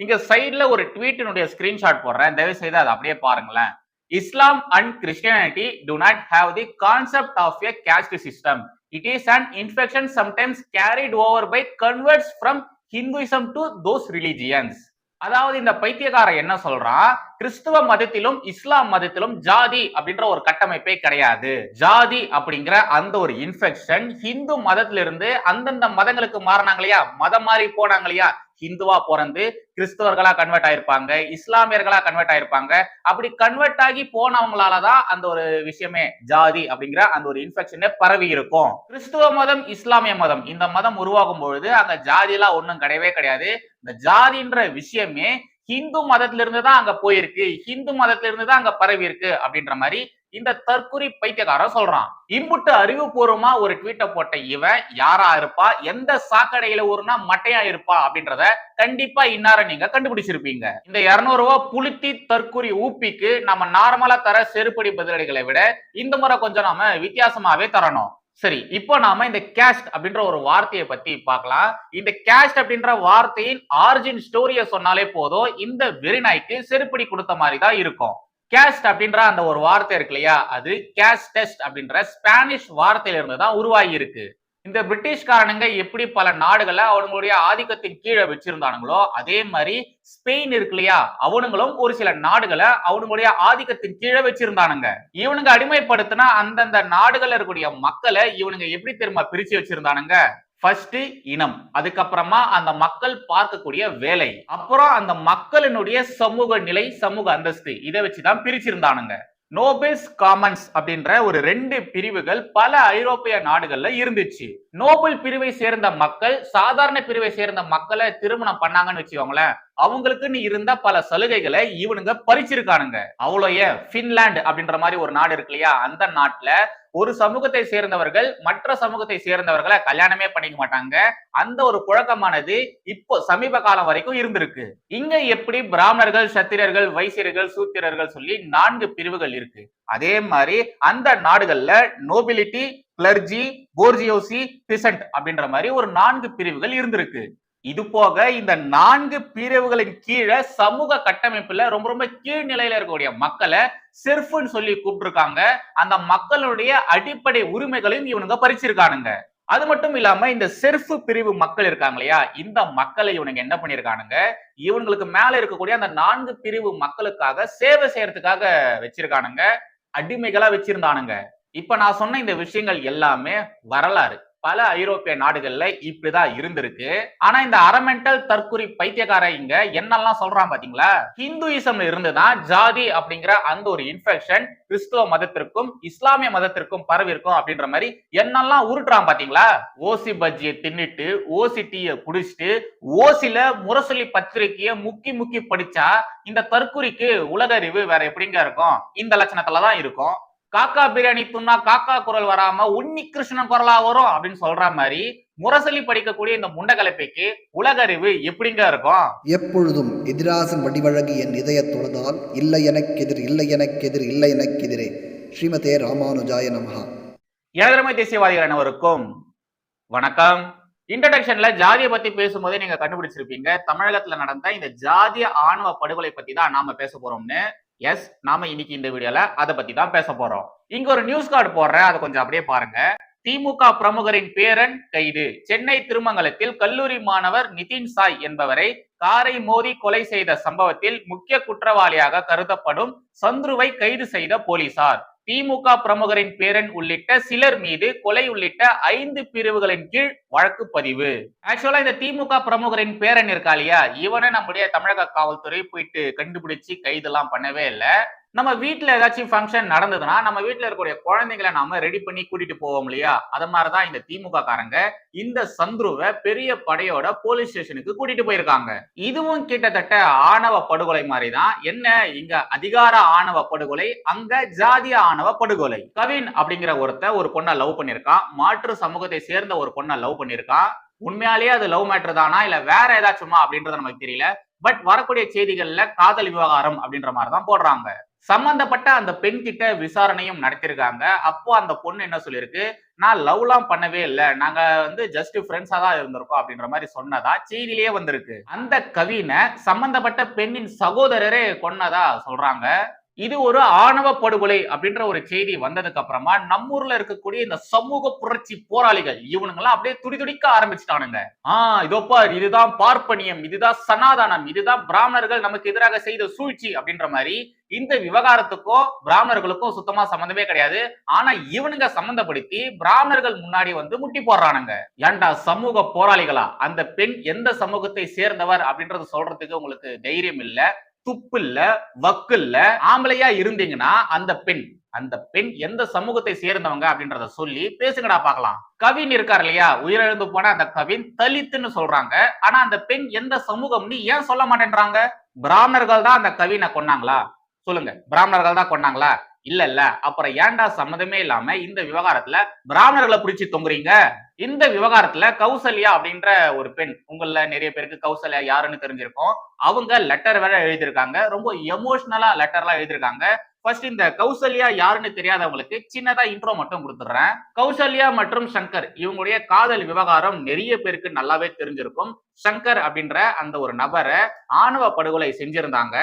இங்க சைட்ல ஒரு ட்வீட்டினுடைய ஸ்கிரீன்ஷாட் போடுறேன். தயவு செய்து அதை அப்படியே பாருங்களேன். Islam and Christianity do not have the concept of a caste system it is and infection sometimes carried over by converts from Hinduism to those religions அதாவது இந்த பைத்தியக்காரன் என்ன சொல்றான்? கிறிஸ்துவ மதத்திலும் இஸ்லாம் மதத்திலும் ஜாதி அப்படின்ற ஒரு கட்டமைப்பே கிடையாது. ஜாதி அப்படிங்கிற அந்த ஒரு இன்ஃபெக்ஷன் ஹிந்து மதத்திலிருந்து அந்தந்த மதங்களுக்கு மாறினாங்க இல்லையா மதம் மாறி போனாங்க இல்லையா ஹிந்துவா பிறந்து கிறிஸ்தவர்களா கன்வெர்ட் ஆயிருப்பாங்க இஸ்லாமியர்களா கன்வெர்ட் ஆயிருப்பாங்க. அப்படி கன்வெர்ட் ஆகி போனவங்களாலதான் அந்த ஒரு விஷயமே ஜாதி அப்படிங்கிற அந்த ஒரு இன்ஃபெக்ஷனே பரவி இருக்கும். கிறிஸ்துவ மதம் இஸ்லாமிய மதம் இந்த மதம் உருவாகும் பொழுது அந்த ஜாதி எல்லாம் ஒன்றும் கிடையவே கிடையாது. இந்த ஜாதின்ற விஷயமே ஹிந்து மதத்திலிருந்து தான் அங்க போயிருக்கு ஹிந்து மதத்திலிருந்து தான் அங்க பரவி இருக்கு அப்படின்ற மாதிரி இந்த தற்குறி பைத்தியக்காரன் சொல்றான் இம்புட்டு அறிவுபூர்வமா ஒரு ட்வீட்டை போட்ட இவன் யாரா இருப்பா? எந்த சாக்கடையில ஊருனா மட்டையா இருப்பா? அப்படின்றத கண்டிப்பா இன்னார நீங்க கண்டுபிடிச்சிருப்பீங்க. இந்த இருநூறு ரூபாய் புளுத்தி தற்குறி ஊப்பிக்கு நம்ம நார்மலா தர செருப்படி பதிலடிகளை விட இந்த முறை கொஞ்சம் நாம வித்தியாசமாவே தரணும். சரி இப்போ நாம இந்த கேஸ்ட் அப்படின்ற ஒரு வார்த்தையை பத்தி பார்க்கலாம். இந்த கேஸ்ட் அப்படின்ற வார்த்தையின் ஆரிஜின் ஸ்டோரியை சொன்னாலே போதும் இந்த வெறிநாய்க்கு செருப்படி கொடுத்த மாதிரி தான் இருக்கும். கேஸ்ட் அப்படின்ற அந்த ஒரு வார்த்தை இருக்கு இல்லையா? அது கேஸ்ட் டெஸ்ட் அப்படின்ற ஸ்பானிஷ் வார்த்தையிலிருந்து தான் உருவாகி இருக்கு இந்த பிரிட்டிஷ்காரனுங்க எப்படி பல நாடுகளை அவங்களுடைய ஆதிக்கத்தின் கீழே வச்சிருந்தானுங்களோ அதே மாதிரி ஸ்பெயின் இருக்கு இல்லையா? அவனுங்களும் ஒரு சில நாடுகளை அவனுங்களுடைய ஆதிக்கத்தின் கீழே வச்சிருந்தானுங்க. இவனுங்க அடிமைப்படுத்தினா அந்தந்த நாடுகள் இருக்கக்கூடிய மக்களை இவனுங்க எப்படி திரும்ப பிரிச்சு வச்சிருந்தானுங்க? ஃபர்ஸ்ட் இனம் அதுக்கப்புறமா அந்த மக்கள் பார்க்கக்கூடிய வேலை. அப்புறம் அந்த மக்களினுடைய சமூக நிலை சமூக அந்தஸ்து இதை வச்சுதான் பிரிச்சிருந்தானுங்க. நோபல்ஸ் காமன்ஸ் அப்படின்ற ஒரு ரெண்டு பிரிவுகள் பல ஐரோப்பிய நாடுகள்ல இருந்துச்சு. நோபல் பிரிவை சேர்ந்த மக்கள் சாதாரண பிரிவை சேர்ந்த மக்களை திருமணம் பண்ணாங்கன்னு வச்சுக்கோங்களேன் அவங்களுக்குன்னு இருந்த பல சலுகைகளை இவனுங்க பறிச்சிருக்கானுங்க. அவ்வளோ ஏன்? பின்லாண்டு அப்படின்ற மாதிரி ஒரு நாடு இருக்கு இல்லையா? அந்த நாட்டுல ஒரு சமூகத்தை சேர்ந்தவர்கள் மற்ற சமூகத்தை சேர்ந்தவர்களை கல்யாணமே பண்ணிக்க மாட்டாங்க. அந்த ஒரு புழக்கமானது இப்போ சமீப காலம் வரைக்கும் இருந்திருக்கு. இங்க எப்படி பிராமணர்கள் சத்திரர்கள் வைசியர்கள் சூத்திரர்கள் சொல்லி நான்கு பிரிவுகள் இருக்கு. அதே மாதிரி அந்த நாடுகள்ல நோபிலிட்டி கிளர்ஜி போர்ஜியோசி பிசன்ட் அப்படின்ற மாதிரி ஒரு நான்கு பிரிவுகள் இருந்திருக்கு. இது போக இந்த நான்கு பிரிவுகளின் கீழே சமூக கட்டமைப்புல ரொம்ப ரொம்ப கீழ் நிலையில இருக்கக்கூடிய மக்களை செர்ஃப்னு சொல்லி கூப்பிட்டுருக்காங்க. அந்த மக்களுடைய அடிப்படை உரிமைகளையும் இவனுங்க பறிச்சிருக்கானுங்க. அது மட்டும் இல்லாம இந்த செர்ஃப் பிரிவு மக்கள் இருக்காங்க இல்லையா? இந்த மக்களை இவனுங்க என்ன பண்ணிருக்கானுங்க? இவங்களுக்கு மேல இருக்கக்கூடிய அந்த நான்கு பிரிவு மக்களுக்காக சேவை செய்யறதுக்காக வச்சிருக்கானுங்க. அடிமைகளா வச்சிருந்தானுங்க. இப்ப நான் சொன்ன இந்த விஷயங்கள் எல்லாமே வரலாறு. பல ஐரோப்பிய நாடுகள்ல இப்படிதான் இருந்திருக்கு. ஆனா இந்த அரமெண்டல் தற்குறி பைத்தியக்கார இங்க என்னெல்லாம் சொல்றான் பாத்தீங்களா? ஹிந்துயிசம்ல இருந்துதான் ஜாதி அப்படிங்கிற அந்த ஒரு இன்ஃபெக்ஷன் கிறிஸ்துவ மதத்திற்கும் இஸ்லாமிய மதத்திற்கும் பரவி இருக்கும் அப்படின்ற மாதிரி என்னெல்லாம் உருட்டுறான் பாத்தீங்களா? ஓசி பஜ்ஜியை தின்னுட்டு ஓசி டீயை குடிச்சிட்டு ஓசில முரசொலி பத்திரிகைய முக்கி முக்கி படிச்சா இந்த தற்குறிக்கு உலக அறிவு வேற எப்படிங்க இருக்கும்? இந்த லட்சணத்துலதான் இருக்கும். காக்கா பிரியாணி துண்ணா காக்கா குரல் வராம உன்னி கிருஷ்ணன் குரலா வரும் அப்படின்னு சொல்ற மாதிரி முரசொலி படிக்கக்கூடிய இந்த முண்டகலப்பைக்கு உலக அறிவு எப்படிங்க இருக்கும்? எப்பொழுதும் எதிராசன் வடிவழகு என் இதய தொழுதால் இல்லை எனக்கெதிர் இல்லை எனக்கெதிர் இல்லை எனக்கெதிரே ஸ்ரீமதே ராமானுஜாய நமஹா. எனதரமை தேசியவாதிகள் அனைவருக்கும் வணக்கம். இன்ட்ரடக்ஷன்ல ஜாதியை பத்தி பேசும்போதே நீங்க கண்டுபிடிச்சிருப்பீங்க. தமிழகத்துல நடந்த இந்த ஜாதிய ஆணவ படுகொலை பத்தி தான் நாம பேச போறோம்னு. எஸ் நாம இன்னைக்கு இந்த வீடியோல அதை பத்தி தான் பேச போறோம். இங்க ஒரு நியூஸ் கார்டு போடுறேன். அதை கொஞ்சம் அப்படியே பாருங்க. திமுக பிரமுகரின் பேரன் கைது. சென்னை திருமங்கலத்தில் கல்லூரி மாணவர் நிதின் சாய் என்பவரை காரை மோதி கொலை செய்த சம்பவத்தில் முக்கிய குற்றவாளியாக கருதப்படும் சந்துருவை கைது செய்த போலீசார். திமுக பிரமுகரின் பேரன் உள்ளிட்ட சிலர் மீது கொலை உள்ளிட்ட ஐந்து பிரிவுகளின் கீழ் வழக்கு பதிவு. ஆக்சுவலா இந்த திமுக பிரமுகரின் பேரன் இருக்கா இல்லையா? இவனை நம்முடைய தமிழக காவல்துறை போயிட்டு கண்டுபிடிச்சு கைதெல்லாம் பண்ணவே இல்லை. நம்ம வீட்டில் ஏதாச்சும் ஃபங்க்ஷன் நடந்ததுன்னா நம்ம வீட்டில் இருக்கக்கூடிய குழந்தைங்களை நாம ரெடி பண்ணி கூட்டிட்டு போவோம் இல்லையா? அதை மாதிரிதான் இந்த திமுக காரங்க இந்த சந்துருவை பெரிய படையோட போலீஸ் ஸ்டேஷனுக்கு கூட்டிட்டு போயிருக்காங்க. இதுவும் கிட்டத்தட்ட ஆணவ படுகொலை மாதிரி தான் என்ன? இங்க அதிகார ஆணவ படுகொலை அங்க ஜாதிய ஆணவ படுகொலை. கவின் அப்படிங்கிற ஒருத்த ஒரு பொண்ணை லவ் பண்ணிருக்கான் மாற்று சமூகத்தை சேர்ந்த ஒரு பொண்ணை லவ் பண்ணிருக்கான் உண்மையாலேயே அது லவ் மேட்டர் தானா? இல்ல வேற ஏதாச்சுமா அப்படின்றது நமக்கு தெரியல. பட் வரக்கூடிய செய்திகள்ல காதல் விவகாரம் அப்படின்ற மாதிரி தான் போடுறாங்க. சம்பந்தப்பட்ட அந்த பெண் கிட்ட விசாரணையும் நடத்திருக்காங்க. அப்போ அந்த பொண்ணு என்ன சொல்லியிருக்கு? நான் லவ்லாம் பண்ணவே இல்லை. நாங்க வந்து ஜஸ்ட் ஃப்ரெண்ட்ஸா தான் இருந்திருக்கோம் அப்படின்ற மாதிரி சொன்னதா செய்தியிலேயே வந்திருக்கு. அந்த கவினை சம்பந்தப்பட்ட பெண்ணின் சகோதரரே கொன்னதா சொல்றாங்க. இது ஒரு ஆணவ படுகொலை அப்படின்ற ஒரு செய்தி வந்ததுக்கு அப்புறமா நம்மூர்ல இருக்கக்கூடிய இந்த சமூக புரட்சி போராளிகள் இவனுங்கெல்லாம் அப்படியே துடி துடிக்க ஆரம்பிச்சுட்டானுங்க. ஆஹ் இதோ பார் இதுதான் பார்ப்பனியம் இதுதான் சனாதனம் இதுதான் பிராமணர்கள் நமக்கு எதிராக செய்த சூழ்ச்சி அப்படின்ற மாதிரி இந்த விவகாரத்துக்கும் பிராமணர்களுக்கும் சுத்தமா சம்மந்தமே கிடையாது. ஆனா இவனுங்க சம்மந்தப்படுத்தி பிராமணர்கள் முன்னாடி வந்து முட்டி போடுறானுங்க. ஏன்டா சமூக போராளிகளா? அந்த பெண் எந்த சமூகத்தை சேர்ந்தவர் அப்படின்றத சொல்றதுக்கு உங்களுக்கு தைரியம் இல்லை. துப்பு இல்ல வக்கு இல்ல ஆம்பளையா இருந்தீங்கன்னா அந்த பெண் அந்த பெண் எந்த சமூகத்தை சேர்ந்தவங்க அப்படின்றத சொல்லி பேசுங்கடா பார்க்கலாம். கவின் இருக்கார் இல்லையா? உயிரிழந்து போன அந்த கவின் தலித்துன்னு சொல்றாங்க. ஆனா அந்த பெண் எந்த சமூகம்னு ஏன் சொல்ல மாட்டேன்றாங்க? பிராமணர்கள் தான் அந்த கவினை கொன்னாங்களா? சொல்லுங்க. பிராமணர்கள் தான் கொன்னாங்களா? இல்ல இல்ல அப்புறம் ஏன்டா சம்மதமே இல்லாம இந்த விவகாரத்துல பிராமணர்களை பிடிச்சி தொங்குறீங்க? இந்த விவகாரத்துல கௌசல்யா அப்படின்ற ஒரு பெண் உங்கள நிறைய பேருக்கு கௌசல்யா யாருன்னு தெரிஞ்சிருக்கும். அவங்க லெட்டர் வேற எழுதியிருக்காங்க. ரொம்ப எமோஷனலா லெட்டர்லாம் எழுதியிருக்காங்க. ஃபர்ஸ்ட் இந்த கௌசல்யா யாருன்னு தெரியாதவங்களுக்கு சின்னதா இன்ட்ரோ மட்டும் கொடுத்துடுறேன். கௌசல்யா மற்றும் சங்கர் இவங்களுடைய காதல் விவகாரம் நிறைய பேருக்கு நல்லாவே தெரிஞ்சிருக்கும். சங்கர் அப்படின்ற அந்த ஒரு நபரை ஆணவ படுகொலை செஞ்சிருந்தாங்க.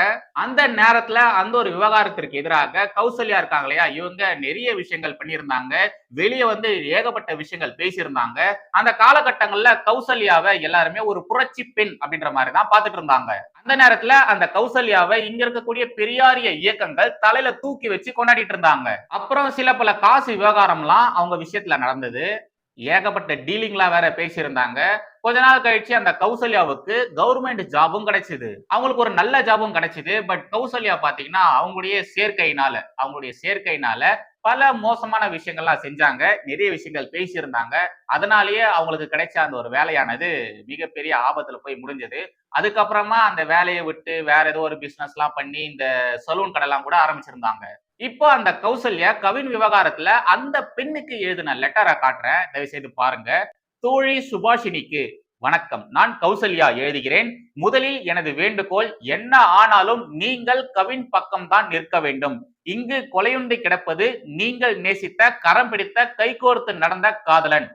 அந்த நேரத்துல அந்த ஒரு விவகாரத்திற்கு எதிராக கௌசல்யா இருக்காங்க இல்லையா இவங்க நிறைய விஷயங்கள் பண்ணியிருந்தாங்க. வெளியே வந்து ஏகப்பட்ட விஷயங்கள் பேசியிருந்தாங்க. அந்த காலகட்டங்கள்ல கௌசல்யாவை எல்லாருமே ஒரு புரட்சி பெண் அப்படின்ற மாதிரி தான் பார்த்துட்டு இருந்தாங்க. அந்த நேரத்துல அந்த கௌசல்யாவை இங்க இருக்கக்கூடிய பெரியாரிய இயக்கங்கள் தலையில தூக்கி வச்சு கொண்டாடிட்டு இருந்தாங்க. அப்புறம் சில பல காசு விவகாரம்லாம் அவங்க விஷயத்துல நடந்தது. ஏகப்பட்ட டீலிங்லாம் வேற பேசியிருந்தாங்க. கொஞ்ச நாள் கழிச்சு அந்த கௌசல்யாவுக்கு கவர்மெண்ட் ஜாபும் கிடைச்சது. அவங்களுக்கு ஒரு நல்ல ஜாபும் கிடைச்சது. பட் கௌசல்யா பாத்தீங்கன்னா அவங்களுடைய சேர்க்கையினால அவங்களுடைய சேர்க்கையினால பல மோசமான விஷயங்கள்லாம் செஞ்சாங்க. நிறைய விஷயங்கள் பேசியிருந்தாங்க. அதனாலேயே அவங்களுக்கு கிடைச்ச அந்த ஒரு வேலையானது மிகப்பெரிய ஆபத்துல போய் முடிஞ்சது. அதுக்கப்புறமா அந்த வேலையை விட்டு வேற ஏதோ ஒரு பிசினஸ் எல்லாம் பண்ணி இந்த சலூன் கடைலாம் கூட ஆரம்பிச்சிருந்தாங்க. இப்போ அந்த கௌசல்யா கவின் விவகாரத்துல அந்த பெண்ணுக்கு எழுதின லெட்டரை காட்டுறேன். தயவு செய்து பாருங்க. தோழி சுபாஷினிக்கு வணக்கம். நான் கௌசல்யா எழுதுகிறேன். முதலில் எனது வேண்டுகோள் என்ன ஆனாலும் நீங்கள் கவின் பக்கம் தான் நிற்க வேண்டும். இங்கு கொலையுண்டு கிடப்பது நீங்கள் நேசித்த கரம் பிடித்த கைகோர்த்து நடந்த காதலன்.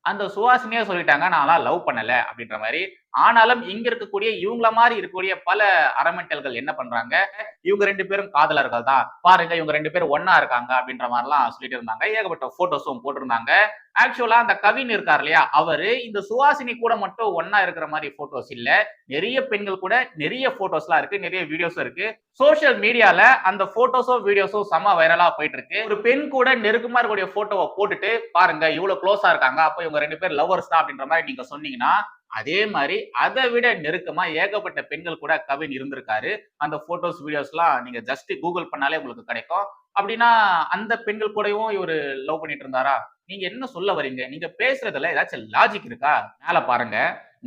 அந்த சுவாசினியே சொல்லிட்டாங்க நான்லாம் லவ் பண்ணல அப்படின்ற மாதிரி ஆனாலும் இங்க இருக்கக்கூடிய இவங்கள மாதிரி இருக்கக்கூடிய பல அரமெண்டல்கள் என்ன பண்றாங்க? இவங்க ரெண்டு பேரும் காதலர்கள் தான். பாருங்க இவங்க ரெண்டு பேரும் ஒன்னா இருக்காங்க அப்படின்ற மாதிரிலாம் சொல்லிட்டு இருந்தாங்க. ஏகப்பட்ட போட்டோஸும் போட்டிருந்தாங்க. ஆக்சுவலா அந்த கவின் இருக்கார் இல்லையா? அவரு இந்த சுவாசினி கூட மட்டும் ஒன்னா இருக்கிற மாதிரி போட்டோஸ் இல்ல. நிறைய பெண்கள் கூட நிறைய போட்டோஸ்லாம் இருக்கு நிறைய வீடியோஸும் இருக்கு. சோசியல் மீடியால அந்த போட்டோஸோ வீடியோஸோ செம வைரலா போயிட்டு இருக்கு. ஒரு பெண் கூட நெருக்கமா இருக்கக்கூடிய போட்டோவை போட்டுட்டு பாருங்க இவ்வளவு க்ளோஸா இருக்காங்க. அப்ப இவங்க ரெண்டு பேர் லவர்ஸ் தான் அப்படின்ற மாதிரி நீங்க சொன்னீங்கன்னா அதே மாதிரி அதை விட நெருக்கமா ஏகப்பட்ட பெண்கள் கூட கவின் இருந்திருக்காரு. அந்த போட்டோஸ் வீடியோஸ்லாம் நீங்க ஜஸ்ட் கூகுள் பண்ணாலே உங்களுக்கு கிடைக்கும். அப்படின்னா அந்த பெண்கள் கூடயும் இவர் லவ் பண்ணிட்டு இருந்தாரா? நீங்க என்ன சொல்ல வரீங்க நீங்க பேசுறதுல ஏதாச்சும் லாஜிக் இருக்கா? மேல பாருங்க.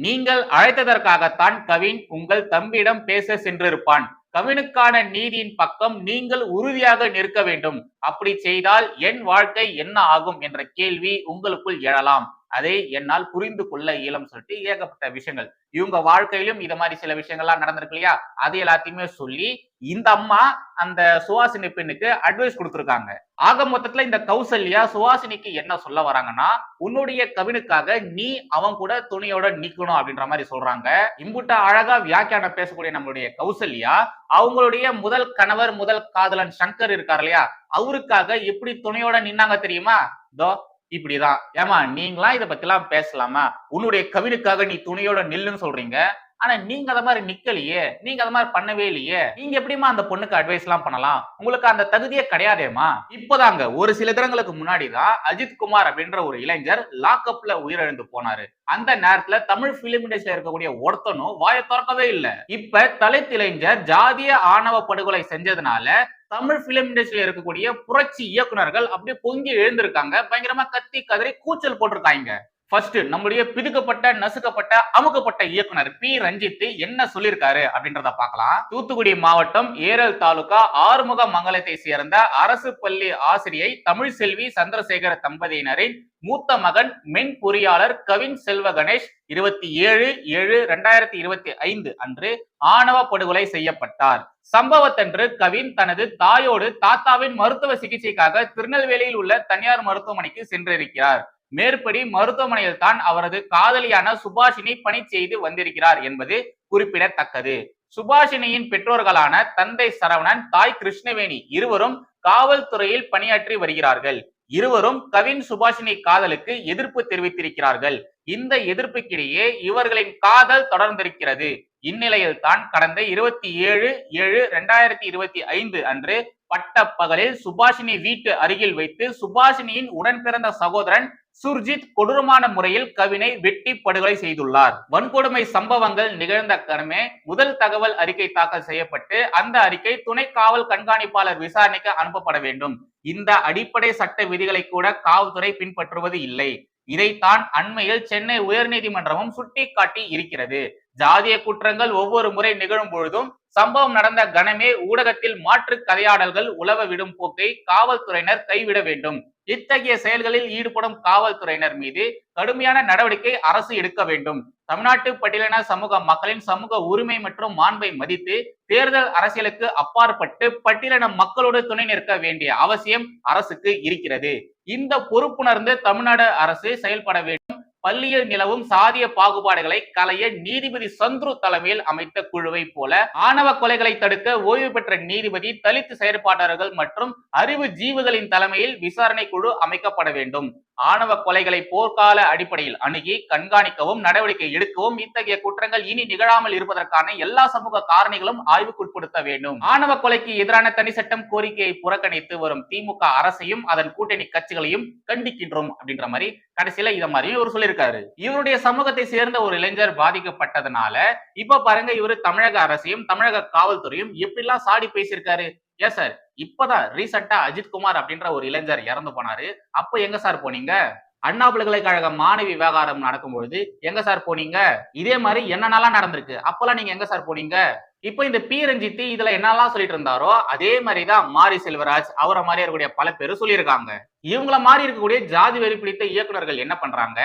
நீங்கள் அழைத்ததற்காகத்தான் கவின் உங்கள் தம்பியிடம் பேச சென்றிருப்பான். கவினுக்கான நீதியின் பக்கம் நீங்கள் உறுதியாக நிற்க வேண்டும். அப்படி செய்தால் என் வாழ்க்கை என்ன ஆகும் என்ற கேள்வி உங்களுக்குள் எழலாம். அதை என்னால் புரிந்து கொள்ள இயலும் சொல்லிட்டு ஏகப்பட்ட விஷயங்கள். இவங்க வாழ்க்கையிலும் இது மாதிரி சில விஷயங்கள்லாம் நடந்திருக்கு இல்லையா? அது எல்லாத்தையுமே சொல்லி இந்த அம்மா அந்த சுவாசினி பெண்ணுக்கு அட்வைஸ் கொடுத்துருக்காங்க. ஆக மொத்தத்துல இந்த கௌசல்யா சுவாசினிக்கு என்ன சொல்ல வராங்கன்னா உன்னுடைய கவினுக்காக நீ அவன் கூட துணியோட நிக்கணும் அப்படின்ற மாதிரி சொல்றாங்க. இம்புட்ட அழகா வியாக்கியானம் பேசக்கூடிய நம்மளுடைய கௌசல்யா அவங்களுடைய முதல் கணவர் முதல் காதலன் சங்கர் இருக்கார் இல்லையா? அவருக்காக எப்படி துணையோட நின்னாங்க தெரியுமா? இதோ இப்படிதான். ஏமா நீங்களாம் இதை பத்தி எல்லாம் பேசலாமா? உன்னுடைய கவினுக்காக நீ துணையோட நில்லுன்னு சொல்றீங்க. ஆனா நீங்க அத மாதிரி நிக்கலையே நீங்க அத மாதிரி பண்ணவே இல்லையே நீங்க எப்படிமா அந்த பொண்ணுக்கு அட்வைஸ் எல்லாம் பண்ணலாம்? உங்களுக்கு அந்த தகுதியே கிடையாதேமா இப்போதாங்க ஒரு சில தினங்களுக்கு முன்னாடி தான் அஜித் குமார் அப்படின்ற ஒரு இளைஞர் லாக்அப்ல உயிரிழந்து போனாரு. அந்த நேரத்துல தமிழ் பிலிம் இண்டஸ்ட்ரியில இருக்கக்கூடிய ஒருத்தனும் வாயை திறக்கவே இல்லை. இப்ப தலித் இளைஞர் ஜாதிய ஆணவ படுகொலை செஞ்சதுனால தமிழ் பிலிம் இண்டஸ்ட்ரியில இருக்கக்கூடிய புரட்சி இயக்குனர்கள் அப்படியே பொங்கி எழுந்திருக்காங்க. பயங்கரமா கத்தி கதறி கூச்சல் போட்டிருக்காங்க. ஃபர்ஸ்ட் நம்முடைய பிதுக்கப்பட்ட நசுக்கப்பட்ட அமுக்கப்பட்ட இயக்குனர் பி ரஞ்சித் என்ன சொல்லியிருக்காரு அப்படின்றத பார்க்கலாம். தூத்துக்குடி மாவட்டம் ஏரல் தாலுகா ஆறுமுக மங்கலத்தை சேர்ந்த அரசு பள்ளி ஆசிரியை தமிழ் செல்வி சந்திரசேகர தம்பதியினரின் மூத்த மகன் மென் பொறியாளர் கவின் செல்வ கணேஷ் இருபத்தி ஏழு ஏழு ரெண்டாயிரத்தி இருபத்தி ஐந்து அன்று ஆணவ படுகொலை செய்யப்பட்டார். சம்பவத்தன்று கவின் தனது தாயோடு தாத்தாவின் மருத்துவ சிகிச்சைக்காக திருநெல்வேலியில் உள்ள தனியார் மருத்துவமனைக்கு சென்றிருக்கிறார். மேற்படி மருத்துவமனையில் தான் அவரது காதலியான சுபாஷினி பணி செய்து வந்திருக்கிறார் என்பது குறிப்பிடத்தக்கது. சுபாஷினியின் பெற்றோர்களான தந்தை சரவணன் தாய் கிருஷ்ணவேணி இருவரும் காவல்துறையில் பணியாற்றி வருகிறார்கள். இருவரும் கவின் சுபாஷினி காதலுக்கு எதிர்ப்பு தெரிவித்திருக்கிறார்கள். இந்த எதிர்ப்புக்கிடையே இவர்களின் காதல் தொடர்ந்திருக்கிறது. இந்நிலையில் தான் கடந்த இருபத்தி ஏழு ஏழு ரெண்டாயிரத்தி இருபத்தி ஐந்து அன்று பட்ட பகலில் சுபாஷினி வீட்டு அருகில் வைத்து சுபாஷினியின் உடன் பிறந்த சகோதரன் சுர்ஜித் கொடூரமான முறையில் கவினை வெட்டி படுகொலை செய்துள்ளார். வன்கொடுமை சம்பவங்கள் நிகழ்ந்த கடமே முதல் தகவல் அறிக்கை தாக்கல் செய்யப்பட்டு அந்த அறிக்கை துணை காவல் கண்காணிப்பாளர் விசாரணைக்கு அனுப்பப்பட வேண்டும். இந்த அடிப்படை சட்ட விதிகளை கூட காவல்துறை பின்பற்றுவது இல்லை. இதைத்தான் அண்மையில் சென்னை உயர்நீதிமன்றமும் சுட்டிக்காட்டி இருக்கிறது. ஜாதிய குற்றங்கள் ஒவ்வொரு முறை நிகழும் பொழுதும் சம்பவம் நடந்த கணமே ஊடகத்தில் மாற்று கதையாடல்கள் உலவ விடும் போக்கை காவல்துறையினர் கைவிட வேண்டும். இத்தகைய செயல்களில் ஈடுபடும் காவல்துறையினர் மீது கடுமையான நடவடிக்கை அரசு எடுக்க வேண்டும். தமிழ்நாட்டு பட்டியலின சமூக மக்களின் சமூக உரிமை மற்றும் மாண்பை மதித்து தேர்தல் அரசியலுக்கு அப்பாற்பட்டு பட்டியலின மக்களோடு துணை நிற்க வேண்டிய அவசியம் அரசுக்கு இருக்கிறது. இந்த பொறுப்புணர்ந்து தமிழ்நாடு அரசு செயல்பட வேண்டும். பள்ளியில் நிலவும் சாதிய பாகுபாடுகளை களைய நீதிபதி சந்துரு தலைமையில் அமைத்த குழுவை போல ஆணவ கொலைகளை தடுக்க ஓய்வு பெற்ற நீதிபதி தலித் செயற்பாட்டாளர்கள் மற்றும் அறிவு ஜீவுகளின் தலைமையில் விசாரணை குழு அமைக்கப்பட வேண்டும். ஆணவ கொலைகளை போர்க்கால அடிப்படையில் அணுகி கண்காணிக்கவும் நடவடிக்கை எடுக்கவும் இத்தகைய குற்றங்கள் இனி நிகழாமல் இருப்பதற்கான எல்லா சமூக காரணிகளும் ஆய்வுக்குட்படுத்த வேண்டும். ஆணவ கொலைக்கு எதிரான தனி சட்டம் கோரிக்கையை புறக்கணித்து வரும் திமுக அரசையும் அதன் கூட்டணி கட்சிகளையும் கண்டிக்கின்றோம் அப்படின்ற மாதிரி கடைசியில இத மாதிரியும் இவர் சொல்லியிருக்காரு. இவருடைய சமூகத்தை சேர்ந்த ஒரு இளைஞர் பாதிக்கப்பட்டதுனால இப்ப பாருங்க இவரு தமிழக அரசையும் தமிழக காவல்துறையும் எப்படிலாம் சாடி பேசியிருக்காரு? ஏன் சார்? இப்பதான் ரீசெண்டா அஜித்குமார் அப்படின்ற ஒரு இளைஞர் இறந்து போனாரு. அப்ப எங்க சார் போனீங்க? அண்ணா பல்கலைக்கழக மாணவி விவகாரம் நடக்கும்பொழுது எங்க சார் போனீங்க? இதே மாதிரி என்னென்னலாம் நடந்திருக்கு? அப்பெல்லாம் நீங்க எங்க சார் போனீங்க? இப்போ இந்த பி ரஞ்சித் இதுல என்னெல்லாம் சொல்லிட்டு இருந்தாரோ அதே மாதிரிதான் மாரி செல்வராஜ் அவரை மாதிரி இருக்கக்கூடிய பல பேர் சொல்லியிருக்காங்க. இவங்கள மாதிரி இருக்கக்கூடிய ஜாதி வெறி பிடித்த இயக்குனர்கள் என்ன பண்றாங்க?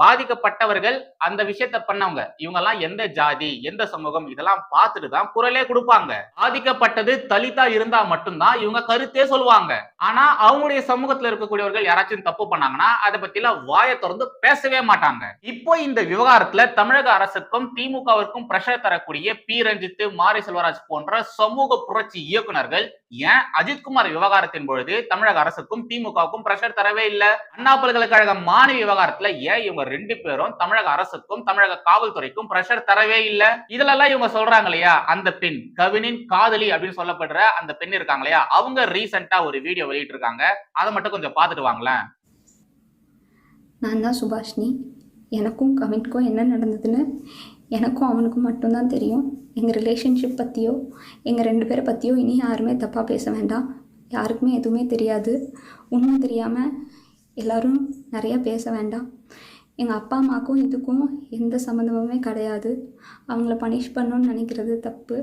பாதிக்கப்பட்டவர்கள் அந்த விஷயத்த பண்ணவங்க. இவங்க எல்லாம் எந்த ஜாதி எந்த சமூகம் இதெல்லாம் பார்த்துட்டு தான் குரலே கொடுப்பாங்க. பாதிக்கப்பட்டது தலித்தா இருந்தா மட்டும்தான் இவங்க கருத்தே சொல்லுவாங்க. ஆனா அவங்களுடைய சமூகத்துல இருக்கக்கூடியவர்கள் யாராச்சும் தப்பு பண்ணாங்கன்னா அதை பத்திலாம் வாயை திறந்து பேசவே மாட்டாங்க. இப்போ இந்த விவகாரத்துல தமிழக அரசுக்கும் திமுகவிற்கும் பிரஷர் தரக்கூடிய பி ரஞ்சித்து மாரி செல்வராஜ் போன்ற சமூக புரட்சி இயக்குனர்கள் ஏன் அஜித்குமார் விவகாரத்தின் பொழுது தமிழக அரசுக்கும் திமுகவுக்கும் பிரஷர் தரவே இல்ல? அண்ணா பல்கலைக்கழக மாணவி விவகாரத்துல ஏன் இவங்க ரெண்டு பேரும் தமிழக அரசுக்கும் தமிழக காவல்துறைக்கும் பிரஷர் தரவே இல்ல? இதுல எல்லாம் இவங்க சொல்றாங்க இல்லையா? அந்த பெண் கவினின் காதலி அப்படின்னு சொல்லப்படுற அந்த பெண் இருக்காங்க இல்லையா? அவங்க ரீசெண்டா ஒரு வீடியோ வெளியிட்டு இருக்காங்க அதை மட்டும் கொஞ்சம் பார்த்துட்டு வாங்களேன். நான் தான் சுபாஷினி. எனக்கும் கவின்க்கும் என்ன நடந்ததுன்னு எனக்கும் அவனுக்கும் மட்டும்தான் தெரியும். எங்கள் ரிலேஷன்ஷிப் பற்றியோ எங்கள் ரெண்டு பேரை பற்றியோ இனி யாருமே தப்பாக பேச வேண்டாம். யாருக்குமே எதுவுமே தெரியாது. உண்மை தெரியாமல் எல்லோரும் நிறையா பேச வேண்டாம். எங்கள் அப்பா அம்மாவுக்கும் இதுக்கும் எந்த சம்மந்தமுமே கிடையாது. அவங்கள பனிஷ் பண்ணணும்னு நினைக்கிறது தப்பு.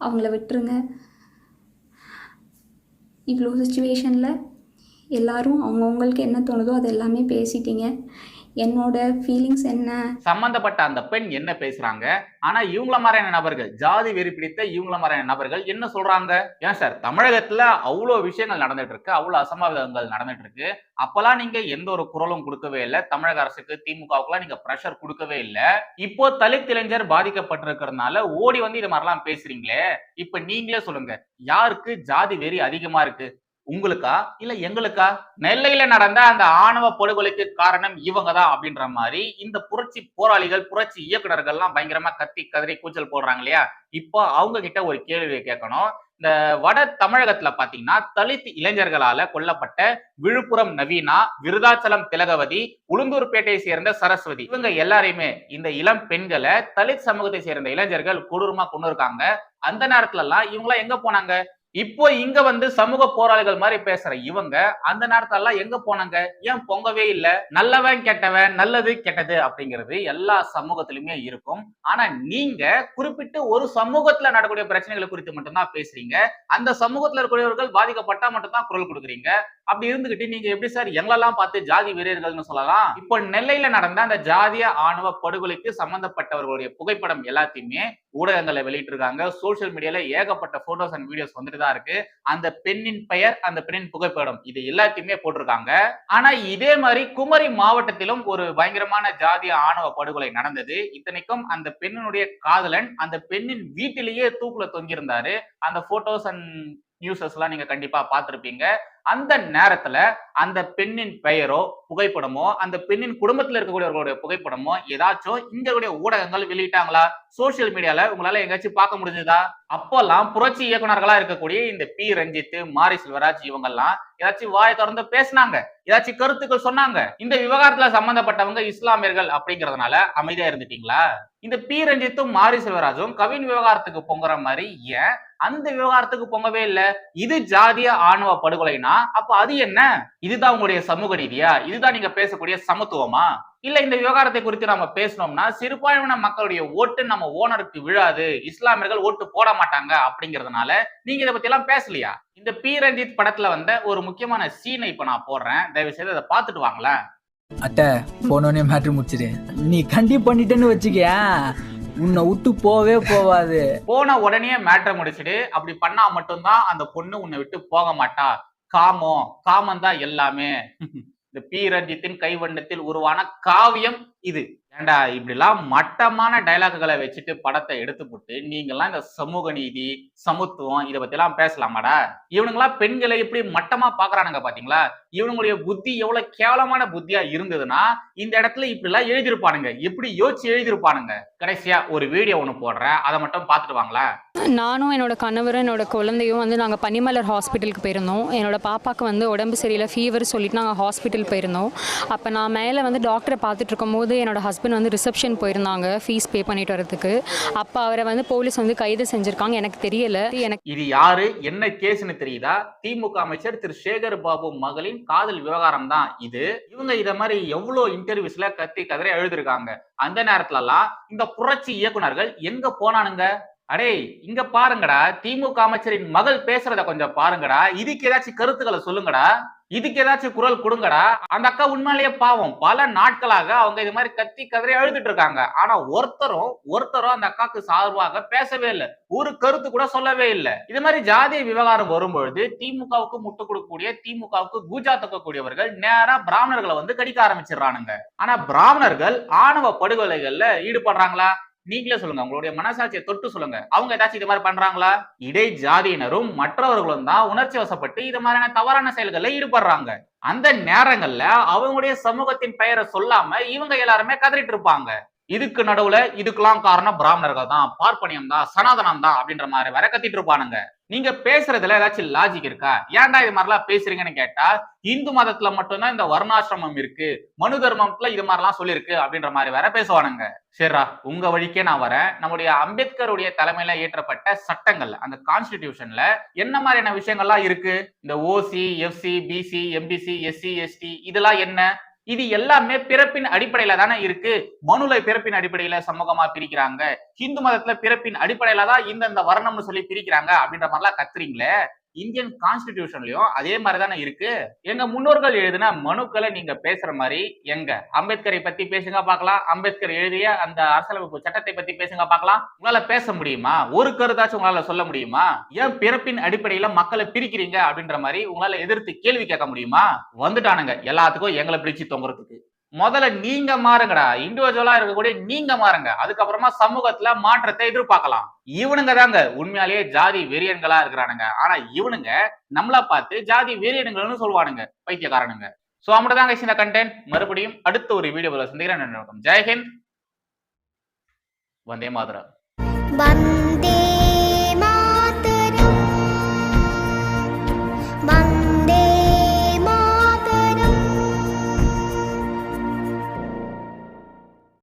அவங்கள விட்டுருங்க. இவ்வளோ சுச்சுவேஷனில் எல்லோரும் அவங்கவுங்களுக்கு என்ன தோணுதோ அது எல்லாமே பேசிட்டீங்க. என்னோட ஃபீலிங்ஸ் என்ன? சம்பந்தப்பட்ட அந்த பெண் என்ன பேசுறாங்க? ஆனா இவங்கள மாதிரியான நபர்கள் ஜாதி வெறி பிடித்த இவங்கள மாதிரியான நபர்கள் என்ன சொல்றாங்க? ஏன் சார்? தமிழகத்துல அவ்வளோ விஷயங்கள் நடந்துட்டு இருக்கு அவ்வளோ அசம்பாவிதங்கள் நடந்துட்டு இருக்கு. அப்பெல்லாம் நீங்க எந்த ஒரு குரலும் கொடுக்கவே இல்லை. தமிழக அரசுக்கு திமுகவுக்குலாம் நீங்க ப்ரெஷர் கொடுக்கவே இல்லை. இப்போ தலித் இளைஞர் பாதிக்கப்பட்டிருக்கிறதுனால ஓடி வந்து இது மாதிரிலாம் பேசுறீங்களே இப்ப நீங்களே சொல்லுங்க யாருக்கு ஜாதி வெறி அதிகமா இருக்கு? உங்களுக்கா? இல்ல எங்களுக்கா? நெல்லையில நடந்த அந்த ஆணவ படுகொலைக்கு காரணம் இவங்க தான் அப்படின்ற மாதிரி இந்த புரட்சி போராளிகள் புரட்சி இயக்குநர்கள்லாம் பயங்கரமா கத்தி கதறி கூச்சல் போடுறாங்க இல்லையா? இப்போ அவங்க கிட்ட ஒரு கேள்வியை கேட்கணும். இந்த வட தமிழகத்துல பாத்தீங்கன்னா தலித் இளைஞர்களால கொல்லப்பட்ட விழுப்புரம் நவீனா விருதாச்சலம் திலகவதி உளுந்தூர்பேட்டையை சேர்ந்த சரஸ்வதி. இவங்க எல்லாரையுமே இந்த இளம் பெண்களை தலித் சமூகத்தை சேர்ந்த இளைஞர்கள் கொடூரமா கொண்டு இருக்காங்க அந்த நேரத்துல எல்லாம் இவங்களாம் எங்க போனாங்க? இப்போ இங்க வந்து சமூக போராளிகள் மாதிரி பேசுற இவங்க அந்த நேரத்துல எங்க போனாங்க? ஏன் பொங்கவே இல்ல? நல்லவன் கெட்டவன் நல்லது கெட்டது அப்படிங்கிறது எல்லா சமூகத்திலுமே இருக்கும். ஆனா நீங்க குறிப்பிட்டு ஒரு சமூகத்துல நடக்கூடிய பிரச்சனைகளை குறித்து மட்டும்தான் பேசுறீங்க. அந்த சமூகத்துல இருக்கக்கூடியவர்கள் பாதிக்கப்பட்டா மட்டும்தான் குரல் கொடுக்குறீங்க. அப்படி இருந்துகிட்டு நீங்க எப்படி சார் எங்களெல்லாம் பார்த்து ஜாதி வீரர்கள்னு சொல்லலாம்? இப்போ நெல்லையில நடந்த அந்த ஜாதிய ஆணவ படுகொலைக்கு சம்பந்தப்பட்டவர்களுடைய புகைப்படம் எல்லாத்தையுமே ஊடகங்களை வெளியிட்டிருக்காங்க. சோசியல் மீடியால ஏகப்பட்ட போட்டோஸ் அண்ட் வீடியோஸ் வந்துட்டு தான் இருக்கு. அந்த பெண்ணின் பெயர் அந்த பெண்ணின் புகைப்படம் இது எல்லாத்தையுமே போட்டிருக்காங்க. ஆனா இதே மாதிரி குமரி மாவட்டத்திலும் ஒரு பயங்கரமான ஜாதிய ஆணவ படுகொலை நடந்தது. இத்தனைக்கும் அந்த பெண்ணினுடைய காதலன் அந்த பெண்ணின் வீட்டிலேயே தூக்குல தொங்கியிருந்தாரு. அந்த போட்டோஸ் அண்ட் நியூஸஸ் எல்லாம் நீங்க கண்டிப்பா பார்த்துருப்பீங்க. அந்த நேரத்துல அந்த பெண்ணின் பெயரோ புகைப்படமோ அந்த பெண்ணின் குடும்பத்தில் இருக்கக்கூடியவர்களுடைய புகைப்படமோ ஏதாச்சும் இங்களுடைய ஊடகங்கள் வெளியிட்டாங்களா? சோசியல் மீடியால உங்களால எங்கேயாச்சும் பார்க்க முடிஞ்சதா? அப்போல்லாம் புரட்சி இயக்குநர்களா இருக்கக்கூடிய இந்த பி ரஞ்சித் மாரி செல்வராஜ் இவங்கெல்லாம் ஏதாச்சும் வாயை திறந்து பேசினாங்க. ஏதாச்சும் கருத்துக்கள் சொன்னாங்க. இந்த விவகாரத்துல சம்பந்தப்பட்டவங்க இஸ்லாமியர்கள் அப்படிங்கறதுனால அமைதியா இருந்துட்டீங்களா? இந்த பி ரஞ்சித்தும் மாரி செல்வராஜும் கவின் விவகாரத்துக்கு பொங்குற மாதிரி ஏன் அந்த விவகாரத்துக்கு பொங்கவே இல்ல. இது ஜாதிய ஆணவ படுகொலைனா அப்ப அது என்ன? இதுதான் உங்களுடைய சமூக நீதியா? இதுதான் நீங்க பேசக்கூடிய சமத்துவமா? இல்ல இந்த விவகாரத்தை குறித்து நம்ம பேசணும்னா சிறுபான்மையின மக்களுடைய ஓட்டு நம்ம ஓனருக்கு விழாது. இஸ்லாமியர்கள் ஓட்டு போட மாட்டாங்க அப்படிங்கறதுனால நீங்க இதை பத்தி எல்லாம் பேசலையா? இந்த பி. ரஞ்சித் படத்துல வந்த ஒரு முக்கியமான சீனை இப்ப நான் போடுறேன். தயவு செய்து அதை பார்த்துட்டு வாங்களேன். அத்தை போனோடனே மேட்ரு முடிச்சிரு நீ கண்டி பண்ணிட்டேன்னு வச்சுக்கியா? உன்னை விட்டு போவே போவாது. போன உடனே மேட்டரை முடிச்சிடு அப்படி பண்ணா மட்டும்தான் அந்த பொண்ணு உன்னை விட்டு போக மாட்டா. காமம். காமம் தான் எல்லாமே. இந்த பி ரஞ்சித்தின் கைவண்ணத்தில் உருவான காவியம் இது. ஏண்டா இப்படிலாம் மட்டமான டைலாக்குகளை வச்சுட்டு படத்தை எடுத்து போட்டு நீங்கெல்லாம் இந்த சமூக நீதி சமத்துவம் இதை பத்திலாம் பேசலாமாடா? இவனுங்களாம் பெண்களை எப்படி மட்டமா பாக்குறானுங்க பாத்தீங்களா? இவனுங்களுடைய புத்தி எவ்வளவு கேவலமான புத்தியா இருந்ததுன்னா இந்த இடத்துல இப்படி எல்லாம் எழுதியிருப்பானுங்க. எப்படி யோசிச்சு எழுதியிருப்பானுங்க? கடைசியா ஒரு வீடியோ ஒண்ணு போடுறேன். அதை மட்டும் பார்த்துட்டு வாங்களா நானும் என்னோட கணவரும் என்னோட குழந்தையும் வந்து நாங்கள் பனிமலர் ஹாஸ்பிட்டலுக்கு போயிருந்தோம். என்னோட பாப்பாவுக்கு வந்து உடம்பு சரியில்லை ஃபீவர் சொல்லிட்டு நாங்கள் ஹாஸ்பிட்டல் போயிருந்தோம். அப்போ நான் மேலே வந்து டாக்டரை பார்த்துட்டு இருக்கும்போது என்னோட ஹஸ்பண்ட் வந்து ரிசப்ஷன் போயிருந்தாங்க. ஃபீஸ் பே பண்ணிட்டு வரதுக்கு அப்போ அவரை வந்து போலீஸ் வந்து கைது செஞ்சுருக்காங்க. எனக்கு தெரியல. எனக்கு இது யாரு? என்ன கேஸ்னு தெரியுதா? திமுக அமைச்சர் திரு சேகர் பாபு மகளின் காதல் விவகாரம் தான் இது. இவங்க இதை மாதிரி எவ்வளோ இன்டர்வியூஸ்ல கத்தி கதறி எழுதிருக்காங்க. அந்த நேரத்துல எல்லாம் இந்த புரட்சி இயக்குனர்கள் எங்க போனானுங்க? அடே இங்க பாருங்கடா திமுக அமைச்சரின் மகள் பேசுறத கொஞ்சம் பாருங்கடா. இதுக்கு ஏதாச்சும் கருத்துக்களை சொல்லுங்கடா. இதுக்கு ஏதாச்சும் குரல் கொடுங்கடா. அந்த அக்கா உண்மையிலேயே பாவம். பல நாட்களாக அவங்க இது மாதிரி கத்தி கதறி அழுதுட்டு இருக்காங்க. ஆனா ஒருத்தரும் ஒருத்தரும் அந்த அக்காக்கு சார்பாக பேசவே இல்லை. ஒரு கருத்து கூட சொல்லவே இல்லை. இது மாதிரி ஜாதிய விவகாரம் வரும்பொழுது திமுகவுக்கு முட்டு கொடுக்கக்கூடிய திமுகவுக்கு கூஜா தக்கக்கூடியவர்கள் நேரா பிராமணர்களை வந்து கடிக்க ஆரம்பிச்சிடுறானுங்க. ஆனா பிராமணர்கள் ஆணவ படுகொலைகள்ல ஈடுபடுறாங்களா? நீங்களே சொல்லுங்க. உங்களுடைய மனசாட்சியை தொட்டு சொல்லுங்க. அவங்க ஏதாச்சும் இது மாதிரி பண்றாங்களா? இடை ஜாதியினரும் மற்றவர்களும் தான் உணர்ச்சி வசப்பட்டு இது மாதிரியான தவறான செயல்களில் ஈடுபடுறாங்க. அந்த நேரங்கள்ல அவங்களுடைய சமூகத்தின் பெயரை சொல்லாம இவங்க எல்லாருமே கதறிட்டு இருப்பாங்க. இதுக்கு நடுவுல இதுக்கெல்லாம் காரணம் பிராமணர்கள் தான் பார்ப்பனியம் தான் சனாதனம் தான் அப்படின்ற மாதிரி வேற கத்திட்டு இருப்பானுங்க. நீங்க பேசுறதுல ஏதாச்சும் லாஜிக் இருக்கா? ஏன்டா இது மாதிரிலாம் பேசுறீங்கன்னு கேட்டா இந்து மதத்துல மட்டும்தான் இந்த வர்ணாசிரமம் இருக்கு மனு தர்மத்துல இது மாதிரிலாம் சொல்லியிருக்கு அப்படின்ற மாதிரி வேற பேசுவானுங்க. சரிடா உங்க வழிக்கே நான் வரேன். நம்முடைய அம்பேத்கருடைய தலைமையில இயற்றப்பட்ட சட்டங்கள் அந்த கான்ஸ்டிடியூஷன்ல என்ன மாதிரியான விஷயங்கள்லாம் இருக்கு? இந்த OC FC BC MBC SC ST இதெல்லாம் என்ன? இது எல்லாமே பிறப்பின் அடிப்படையில தானே இருக்கு. மனுல பிறப்பின் அடிப்படையில சமூகமா பிரிக்கிறாங்க. ஹிந்து மதத்துல பிறப்பின் அடிப்படையில தான் இந்த இந்த வர்ணம்னு சொல்லி பிரிக்கிறாங்க அப்படின்ற மாதிரிலாம் கத்துறீங்களே. இந்தியன் கான்ஸ்டிடியூஷன்லயும் அதே மாதிரி தானே இருக்கு? எங்க முன்னோர்கள் எழுதின மனுக்களை நீங்க பேசுற மாதிரி எங்க? அம்பேத்கரை பத்தி பேசுங்க பார்க்கலாம். அம்பேத்கர் எழுதிய அந்த அரசியலமைப்பு சட்டத்தை பத்தி பேசுங்க பார்க்கலாம். உங்களால பேச முடியுமா? ஒரு கருத்தாச்சும் உங்களால சொல்ல முடியுமா? ஏன் பிறப்பின் அடிப்படையில மக்களை பிரிக்கிறீங்க அப்படின்ற மாதிரி உங்களால எதிர்த்து கேள்வி கேட்க முடியுமா? வந்துட்டானுங்க. எல்லாத்துக்கும் எங்களை பிடிச்சு தொங்குறதுக்கு. முதல்ல நீங்க மாறுங்கடா. இண்டிவிஜுவலா இருக்கக்கூடிய நீங்க மாறுங்க. அதுக்கப்புறமா சமூகத்துல மாற்றத்தை எதிர்பார்க்கலாம். இவனுங்க தாங்க. உண்மையாலேயே ஜாதி வெறியன்களா இருக்கிறானுங்க. ஆனா இவனுங்க நம்மள பார்த்து ஜாதி வெறியன்கள்னு சொல்லுவானுங்க பைத்தியக்காரனுங்க. சோ அப்படிதாங்க இந்த கண்டென்ட் மறுபடியும் அடுத்த ஒரு வீடியோவில் சந்திக்கிறேன். ஜெயஹிந்த் வந்தே மாதரா